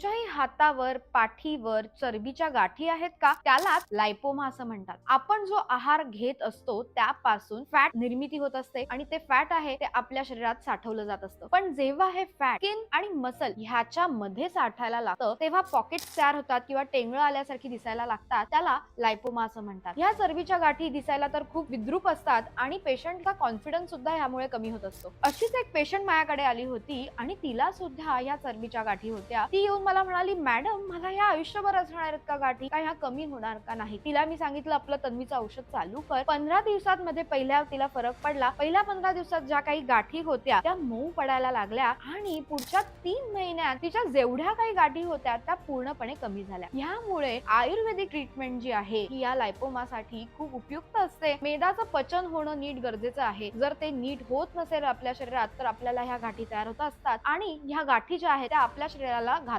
तुमच्याही हातावर पाठीवर चरबीच्या गाठी आहेत का? त्यालाच लायपोमा असं म्हणतात. आपण जो आहार घेत असतो त्यापासून फॅट निर्मिती होत असते आणि ते फॅट आहे ते आपल्या शरीरात साठवलं जात असतं. पण जेव्हा हे फॅट स्किन आणि मसल ह्याच्या मध्ये साठायला लागतं तेव्हा पॉकेट तयार होतात किंवा टेंगळं आल्यासारखी दिसायला लागतात. त्याला लायपोमा असं म्हणतात. ह्या चरबीच्या गाठी दिसायला तर खूप विद्रूप असतात आणि पेशंटचा कॉन्फिडन्स सुद्धा ह्यामुळे कमी होत असतो. अशीच एक पेशंट माझ्याकडे आली होती आणि तिला सुद्धा या चरबीच्या गाठी होत्या. ती येऊन मला म्हणाली मॅडम मला ह्या आयुष्यभर असणार आहेत का गाठी? का ह्या कमी होणार का नाही? तिला मी सांगितलं आपलं तन्वीचं औषध चालू कर. पंधरा दिवसात मध्ये पहिल्या तिला फरक पडला. पहिल्या पंधरा दिवसात ज्या काही गाठी होत्या त्या मऊ पडायला लागल्या आणि पुढच्या तीन महिन्यात तिच्या जेवढ्या काही गाठी होत्या त्या पूर्णपणे कमी झाल्या. ह्यामुळे आयुर्वेदिक ट्रीटमेंट जी आहे ही या लायपोमासाठी खूप उपयुक्त असते. मेदाचं पचन होणं नीट गरजेचं आहे. जर ते नीट होत नसेल आपल्या शरीरात तर आपल्याला ह्या गाठी तयार होत असतात आणि ह्या गाठी ज्या आहेत त्या आपल्या शरीराला घात